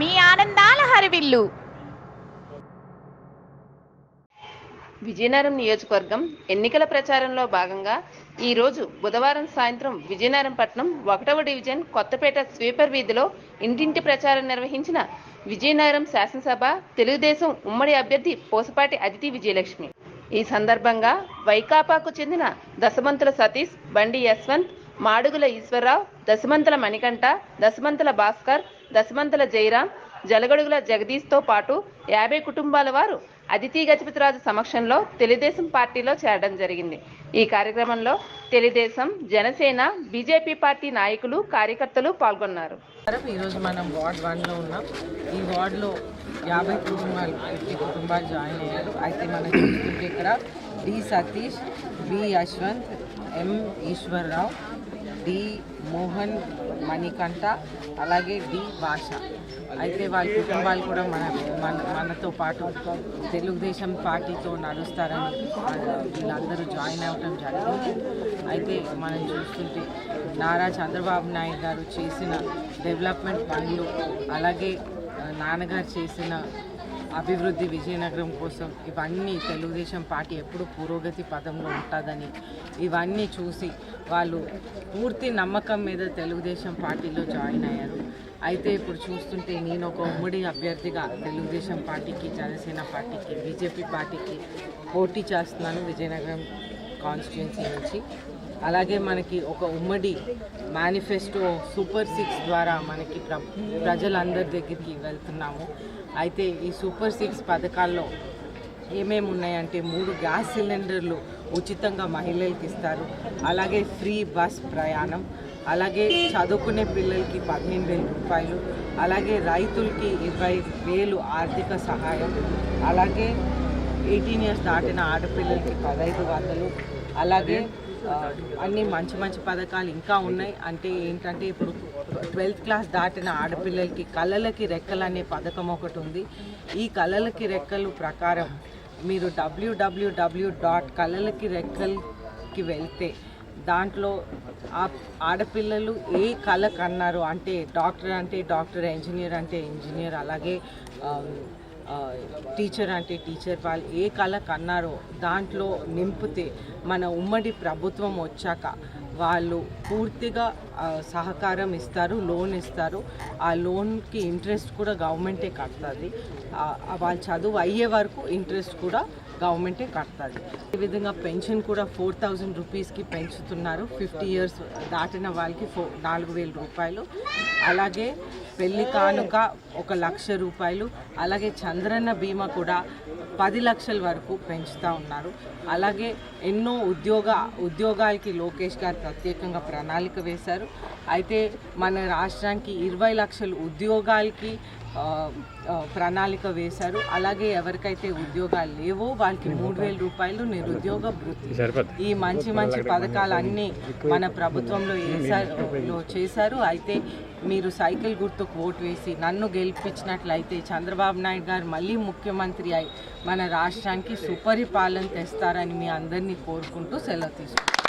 మీ ఆనందాల హరివిల్లు. విజయనగరం నియోజకవర్గం ఎన్నికల ప్రచారంలో భాగంగా ఈ రోజు బుధవారం సాయంత్రం విజయనగరం పట్టణం ఒకటవ డివిజన్ కొత్తపేట స్వీపర్ వీధిలో ఇంటింటి ప్రచారం నిర్వహించిన విజయనగరం శాసనసభ తెలుగుదేశం ఉమ్మడి అభ్యర్థి పోసపాటి అదితి విజయలక్ష్మి. ఈ సందర్భంగా వైకాపాకు చెందిన దశమంతుల సతీష్ బండి యశ్వంత్ మాడుగుల ఈశ్వరరావు దశమంతుల మణికంఠ దశమంతుల భాస్కర్ దశమంతల జయరాం జలగడుగుల జగదీష్తో పాటు యాభై కుటుంబాల వారు అదితి గజపతిరాజు సమక్షంలో తెలుగుదేశం పార్టీలో చేరడం జరిగింది. ఈ కార్యక్రమంలో తెలుగుదేశం జనసేన బీజేపీ పార్టీ నాయకులు కార్యకర్తలు పాల్గొన్నారు. ఈరోజు మనం వార్డ్ వన్లో ఉన్నాం. ఈ వార్డులో యాభై కుటుంబాలు ఫిఫ్టీ కుటుంబాలు జాయిన్ అయ్యారు. అయితే మనం చూస్తుంటే ఇక్కడ D Satish B Yashwant M Eswararao D Mohan Manikanta అలాగే డి భాష. అయితే వాళ్ళ కుటుంబాలు కూడా మన మన మనతో పాటు తెలుగుదేశం పార్టీతో నడుస్తారని వాళ్ళ- వీళ్ళందరూ జాయిన్ అవ్వటం జరిగింది. అయితే మనం చూస్తుంటే నారా చంద్రబాబు నాయుడు గారు చేసిన డెవలప్మెంట్ పనులు అలాగే నాన్నగారు చేసిన అభివృద్ధి విజయనగరం కోసం ఇవన్నీ తెలుగుదేశం పార్టీ ఎప్పుడు పురోగతి పదంలో ఉంటుందని ఇవన్నీ చూసి వాళ్ళు పూర్తి నమ్మకం మీద తెలుగుదేశం పార్టీలో జాయిన్ అయ్యారు. అయితే ఇప్పుడు చూస్తుంటే నేను ఒక ఉమ్మడి అభ్యర్థిగా తెలుగుదేశం పార్టీకి జనసేన పార్టీకి బీజేపీ పార్టీకి పోటీ చేస్తున్నాను విజయనగరం కాన్స్టిట్యున్సీ నుంచి. అలాగే మనకి ఒక ఉమ్మడి మేనిఫెస్టో సూపర్ సిక్స్ ద్వారా మనకి ప్ర ప్రజలందరి దగ్గరికి వెళ్తున్నాము. అయితే ఈ సూపర్ సిక్స్ పథకాల్లో ఏమేమి ఉన్నాయంటే మూడు గ్యాస్ సిలిండర్లు ఉచితంగా మహిళలకు ఇస్తారు. అలాగే ఫ్రీ బస్ ప్రయాణం అలాగే చదువుకునే పిల్లలకి పదిహేను వేల రూపాయలు అలాగే రైతులకి ఇరవై వేలు ఆర్థిక సహాయం అలాగే ఎయిటీన్ ఇయర్స్ దాటిన ఆడపిల్లలకి పదహైదు వందలు అలాగే అన్ని మంచి మంచి పథకాలు ఇంకా ఉన్నాయి. అంటే ఏంటంటే ఇప్పుడు ట్వెల్త్ క్లాస్ దాటిన ఆడపిల్లలకి కళలకి రెక్కలు అనే పథకం ఒకటి ఉంది. ఈ కళలకి రెక్కలు ప్రకారం మీరు డబ్ల్యూడబ్ల్యూడబ్ల్యూ డాట్ కళలకి రెక్కలకి వెళ్తే దాంట్లో ఆ ఆడపిల్లలు ఏ కళ కన్నారు అంటే డాక్టర్ అంటే డాక్టర్ ఇంజనీర్ అంటే ఇంజనీర్ అలాగే టీచర్ అంటే టీచర్ వాళ్ళు ఏ కళ కన్నారో దాంట్లో నింపితే మన ఉమ్మడి ప్రభుత్వం వచ్చాక వాళ్ళు పూర్తిగా సహకారం ఇస్తారు లోన్ ఇస్తారు. ఆ లోన్కి ఇంట్రెస్ట్ కూడా గవర్నమెంటే కడుతుంది. వాళ్ళ చదువు అయ్యే వరకు ఇంట్రెస్ట్ కూడా గవర్నమెంటే కడుతుంది. ఈ విధంగా పెన్షన్ కూడా ఫోర్ థౌజండ్ రూపీస్కి పెంచుతున్నారు. ఫిఫ్టీ ఇయర్స్ దాటిన వాళ్ళకి ఫో నాలుగు వేల రూపాయలు. అలాగే పెళ్ళి కానుక ఒక లక్ష రూపాయలు అలాగే చంద్రన్న బీమా కూడా పది లక్షల వరకు పెంచుతూ ఉన్నారు. అలాగే ఎన్నో ఉద్యోగ ఉద్యోగాలకి లోకేష్ గారు ప్రత్యేకంగా ప్రణాళిక వేశారు. అయితే మన రాష్ట్రానికి ఇరవై లక్షల ఉద్యోగాలకి ప్రణాళిక వేశారు. అలాగే ఎవరికైతే ఉద్యోగాలు లేవో వాళ్ళకి మూడు వేల రూపాయలు నిరుద్యోగ వృత్తి ఈ మంచి మంచి పథకాలు అన్నీ మన ప్రభుత్వంలో వేశారు లో చేశారు. అయితే మీరు సైకిల్ గుర్తుకు ఓటు వేసి నన్ను గెలిపించినట్లయితే చంద్రబాబు నాయుడు గారు మళ్ళీ ముఖ్యమంత్రి అయి మన రాష్ట్రానికి సుపరిపాలన తెస్తారని మీ అందరినీ కోరుకుంటూ సెలవు తీసుకుంటాం